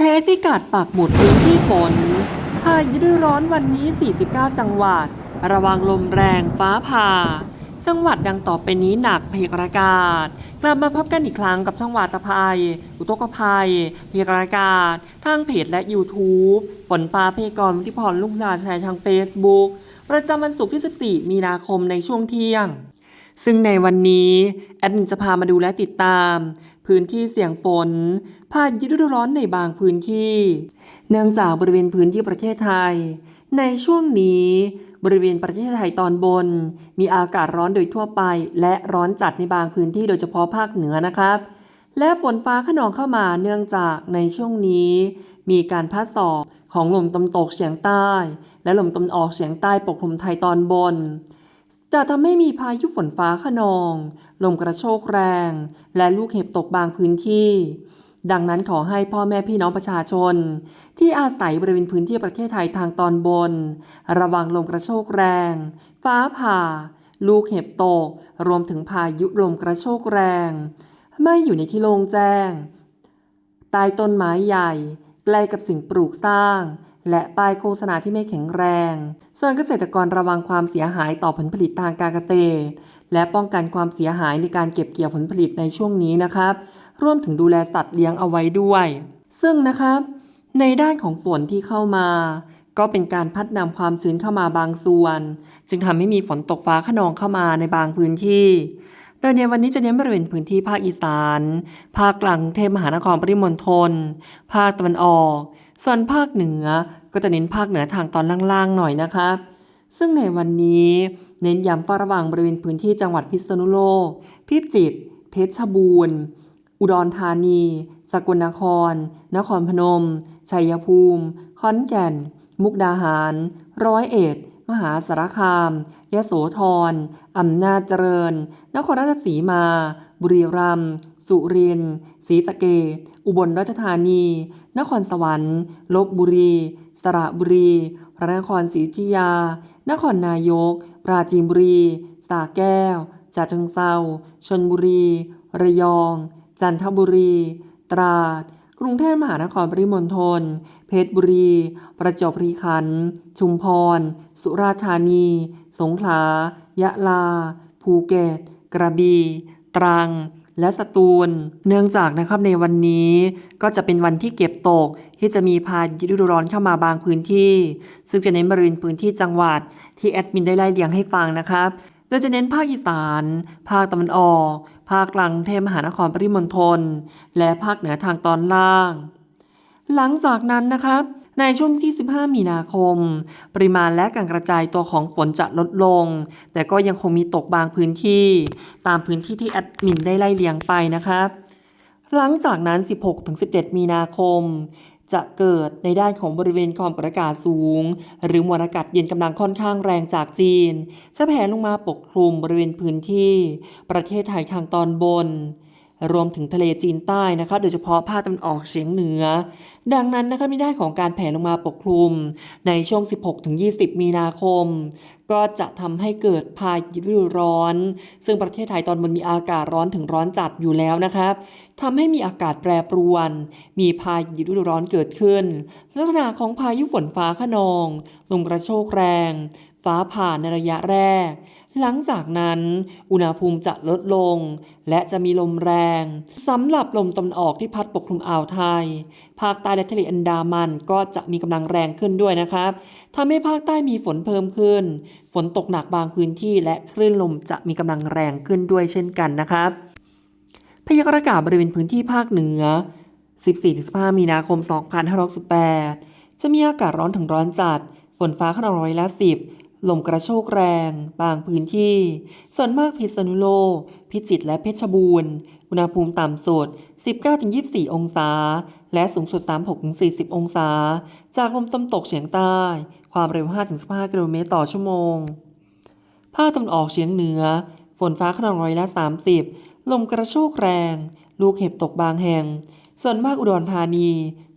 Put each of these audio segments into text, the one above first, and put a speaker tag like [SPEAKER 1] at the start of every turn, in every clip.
[SPEAKER 1] ช็คพิกัดปักหมุดพื้นที่ฝนพายุฤดูร้อนวันนี้ 49 จังหวัด ระวังลมแรงฟ้าผ่า จังหวัดดังต่อไปนี้หนักพยากรณ์อากาศ กลับมาพบกันอีกครั้งกับช่องวาตภัย อุทกภัยพยากรณ์อากาศ ทางเพจและ YouTube ฝนฟ้าพยากรณ์วุฒิพรลุงนาแชร์ทาง Facebook ประจำวันศุกร์ที่ 14 มีนาคมในช่วงเที่ยง ซึ่งในวันนี้ แอดมินจะพามาดูและติดตาม พื้นที่เสี่ยงฝนพายุฤดูร้อนในบางพื้นที่ เนื่องจากบริเวณพื้นที่ประเทศไทย ในช่วงนี้บริเวณประเทศไทยตอนบน มีอากาศร้อนโดยทั่วไป และร้อนจัดในบางพื้นที่โดยเฉพาะภาคเหนือนะครับ และฝนฟ้าขนองเข้ามาเนื่องจากในช่วงนี้ มีการพัดสอบของลมตะวันตกเฉียงใต้ และลมตะวันออกเฉียงใต้ปกคลุมไทยตอนบน จะทำให้มีพายุฝนฟ้าขนอง ลมกระโชกแรง และลูกเห็บตกบางพื้นที่ ดังนั้นขอให้พ่อแม่พี่น้องประชาชน ที่อาศัยบริเวณพื้นที่ประเทศไทยทางตอนบน ระวังลมกระโชกแรง ฟ้าผ่า ลูกเห็บตก รวมถึงพายุลมกระโชกแรง ไม่อยู่ในที่โล่งแจ้ง ใต้ต้นไม้ใหญ่ ใกล้กับสิ่งปลูกสร้าง และป้ายโฆษณาที่ไม่แข็งแรง ส่วนเกษตรกรระวังความเสียหายต่อผลผลิตทางการเกษตร และป้องกันความเสียหายในการเก็บเกี่ยวผลผลิตในช่วงนี้นะครับ รวมถึงดูแลสัตว์เลี้ยงเอาไว้ด้วย ซึ่งนะครับ ในด้านของฝนที่เข้ามา ก็เป็นการพัดนำความชื้นเข้ามาบางส่วน จึงทำให้มีฝนตกฟ้าขนองเข้ามาในบางพื้นที่ โดยในวันนี้จะเน้นบริเวณพื้นที่ภาคอีสาน ภาคกลางเทพมหานครปริมณฑล ภาคตะวันออก ส่วนภาคเหนือก็จะเน้นภาคเหนือทางตอนล่างๆหน่อยนะครับซึ่งในวันนี้เน้นย้ำเฝ้าระวังบริเวณพื้นที่จังหวัดพิษณุโลก พิจิตร เพชรบูรณ์ อุดรธานี สกลนคร นครพนม ชัยภูมิ ขอนแก่น มุกดาหาร ร้อยเอ็ด มหาสารคาม ยโสธรอำนาจเจริญ นครราชสีมา บุรีรัมย์ สุรินทร์ ศรีสะเกษอุบลราชธานี นครสวรรค์ ลบบุรี สระบุรี พระนครศรีอยุธยา นครนายก ปราจีนบุรีสระแก้วจาเชิงเซาชนบุรี ระยอง จันทบุรี ตราด กรุงเทพมหานครปริมณฑล เพชรบุรี ประจวบคีรีขันธ์ ชุมพร สุราษฎร์ธานี สงขลา ยะลา ภูเก็ต กระบี่ ตรัง และสตูล เนื่องจากนะครับในวันนี้ก็จะเป็นวันที่เก็บตกที่จะมีพายุฤดูร้อนเข้ามาบางพื้นที่ ซึ่งจะเน้นบริเวณพื้นที่จังหวัดที่แอดมินได้ไล่เลียงให้ฟังนะครับ โดยจะเน้นภาคอีสาน ภาคตะวันออก ภาคกลางเทพมหานครปริมณฑล และภาคเหนือทางตอนล่าง หลังจากนั้นนะครับในช่วงที่ 15 มีนาคม ปริมาณและการกระจายตัวของฝนจะลดลง แต่ก็ยังคงมีตกบางพื้นที่ ตามพื้นที่ที่แอดมินได้ไล่เลียงไปนะครับ หลังจากนั้น 16-17 มีนาคม จะเกิดในด้านของบริเวณความกดอากาศสูง หรือมวลอากาศเย็นกำลังค่อนข้างแรงจากจีนจะแผ่ลงมาปกคลุมบริเวณพื้นที่ ประเทศไทยทางตอนบน รวมถึงทะเลจีนใต้นะคะโดยเฉพาะภาคตะวันออกเฉียงเหนือ ดังนั้นนะคะในด้านของการแผ่ลงมาปกคลุม ในช่วง 16-20 มีนาคม ก็จะทำให้เกิดพายุฤดูร้อน ซึ่งประเทศไทยตอนบนมีอากาศร้อนถึงร้อนจัดอยู่แล้วนะครับทำให้มีอากาศแปรปรวน มีพายุฤดูร้อนเกิดขึ้น ลักษณะของพายุฝนฟ้าขนอง ลมกระโชกแรง ฟ้าผ่าในระยะแรก หลังจากนั้น อุณหภูมิจะลดลง และจะมีลมแรงสำหรับลมตะวันออกที่พัดปกคลุมอ่าวไทย ภาคใต้และทะเลอันดามันก็จะมีกำลังแรงขึ้นด้วยนะครับทำให้ภาคใต้มีฝนเพิ่มขึ้น ฝนตกหนักบางพื้นที่ และคลื่นลมจะมีกำลังแรงขึ้นด้วยเช่นกันนะครับพยากรณ์อากาศบริเวณพื้นที่ภาคเหนือ 14-15 มีนาคม 2568 จะมีอากาศร้อนถึงร้อนจัด ฝนฟ้าขนองร้อยละ10 ลมกระโชกแรง บางพื้นที่ ส่วนมากพิษณุโลก พิจิตรและเพชรบูรณ์ อุณหภูมิต่ำสุด 19-24 องศา และสูงสุด 36-40 องศา จากลมตะวันตกเฉียงใต้ ความเร็ว 5-15 กิโลเมตรต่อชั่วโมง ภาคตะวันออกเฉียงเหนือ ฝนฟ้าขนองร้อยละ 30 ลมกระโชกแรง ลูกเห็บตกบางแห่ง ส่วนมากอุดรธานี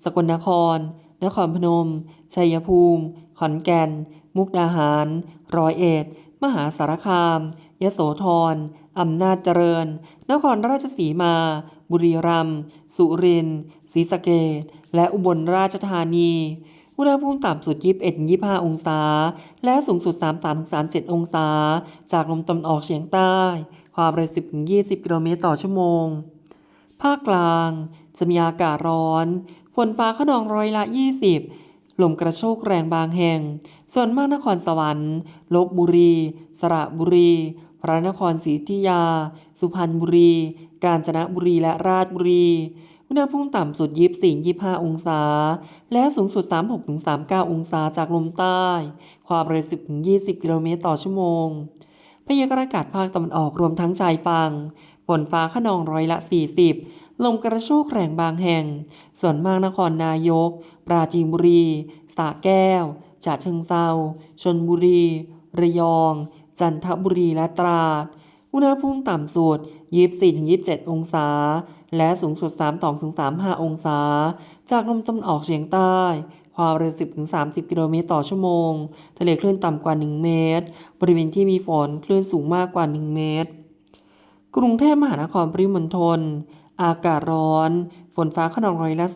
[SPEAKER 1] สกลนคร นครพนม ชัยภูมิ ขอนแก่น มุกดาหาร ร้อยเอ็ด มหาสารคาม ยโสธร อำนาจเจริญ นครราชสีมา บุรีรัมย์ สุรินทร์ ศรีสะเกษและอุบลราชธานี อุณหภูมิต่ำสุด 21-25 องศา และสูงสุด 33-37 องศา จากลมตะวันออกเฉียงใต้ ความเร็ว 10-20 กิโลเมตรต่อชั่วโมง ภาคกลาง จะมีอากาศร้อน ฝนฟ้าขนองร้อยละ 20 ลมกระโชกแรงบางแห่ง ส่วนมากนครสวรรค์ ลบบุรี สระบุรี พระนครศรีอยุธยา สุพรรณบุรี กาญจนบุรีและราชบุรีอุณหภูมิต่ำสุด 24-25 องศา และสูงสุด 36-39 องศาจากลมใต้ ความเร็ว 10-20 กิโลเมตรต่อชั่วโมง พยากรณ์อากาศภาคตะวันออกรวมทั้งชายฝั่ง ฝนฟ้าขนองร้อยละ 40 ลมกระโชกแรงบางแห่ง ส่วนมากนครนายก ปราจีนบุรีสระแก้วฉะเชิงเซาชนบุรี ระยอง จันทบุรีและตราด อุณหภูมิต่ำสุด 24-27 องศา และสูงสุด 32-35 องศา จากลมตะวันออกเฉียงใต้ ความเร็ว 10-30 กิโลเมตรต่อชั่วโมง ทะเลคลื่นต่ำกว่า 1 เมตร บริเวณที่มีฝนคลื่นสูงมากกว่า 1 เมตร กรุงเทพมหานครปริมณฑล อากาศร้อน ฝนฟ้าขนองร้อยละ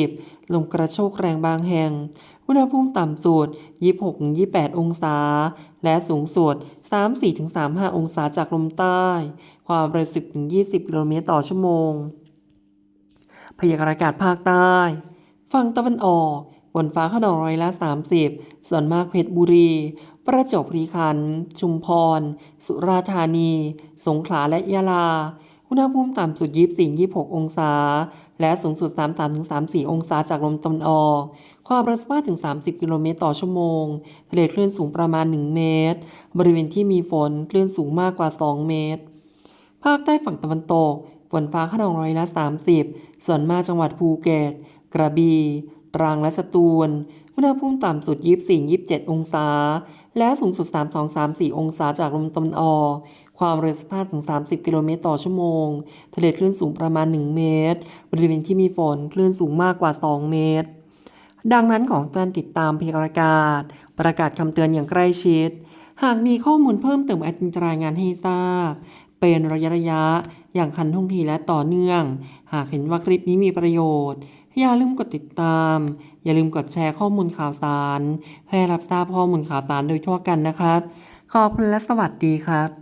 [SPEAKER 1] 30 ลมกระโชกแรงบางแห่ง อุณหภูมิต่ำสุด 26-28 องศา และสูงสุด 34-35 องศาจากลมใต้ ความเร็ว 10-20 กิโลเมตรต่อชั่วโมง พยากรณ์อากาศภาคใต้ ฝั่งตะวันออกฝนฟ้าขนองร้อยละ 30 ส่วนมากเพชรบุรี ประจวบคีรีขันธ์ ชุมพร สุราษฎร์ธานี สงขลาและยะลา อุณหภูมิต่ำสุด 24-26 องศา และสูงสุด 33-34 องศาจากลมตะวันออก ความเร็ว15-30 กิโลเมตรต่อชั่วโมง ทะเลคลื่นสูงประมาณ 1 เมตร บริเวณที่มีฝนคลื่นสูงมากกว่า 2 เมตร ภาคใต้ฝั่งตะวันตก ฝนฟ้าขนองร้อยละ 30 ส่วนมากจังหวัดภูเก็ต กระบี่ ตรัง และสตูล อุณหภูมิต่ำสุด 24-27 องศา และสูงสุด 32-34 องศาจากลมตะวันออกความเร็ว 15-30 กิโลเมตรต่อชั่วโมง ทะเลคลื่นสูงประมาณ 1 เมตร บริเวณที่มีฝนคลื่นสูงมากกว่า 2 เมตร ดังนั้นของการติดตามพยากรณ์อากาศประกาศคำเตือนอย่างใกล้ชิด หากมีข้อมูลเพิ่มเติมอดมินจะรายงานให้ทราบ เป็นระยะระยะ อย่างคันท่วงทีและต่อเนื่อง หากเห็นว่าคลิปนี้มีประโยชน์ อย่าลืมกดติดตาม อย่าลืมกดแชร์ข้อมูลข่าวสาร ให้รับทราบข้อมูลข่าวสารโดยทั่วกันนะครับ ขอบคุณและสวัสดีครับ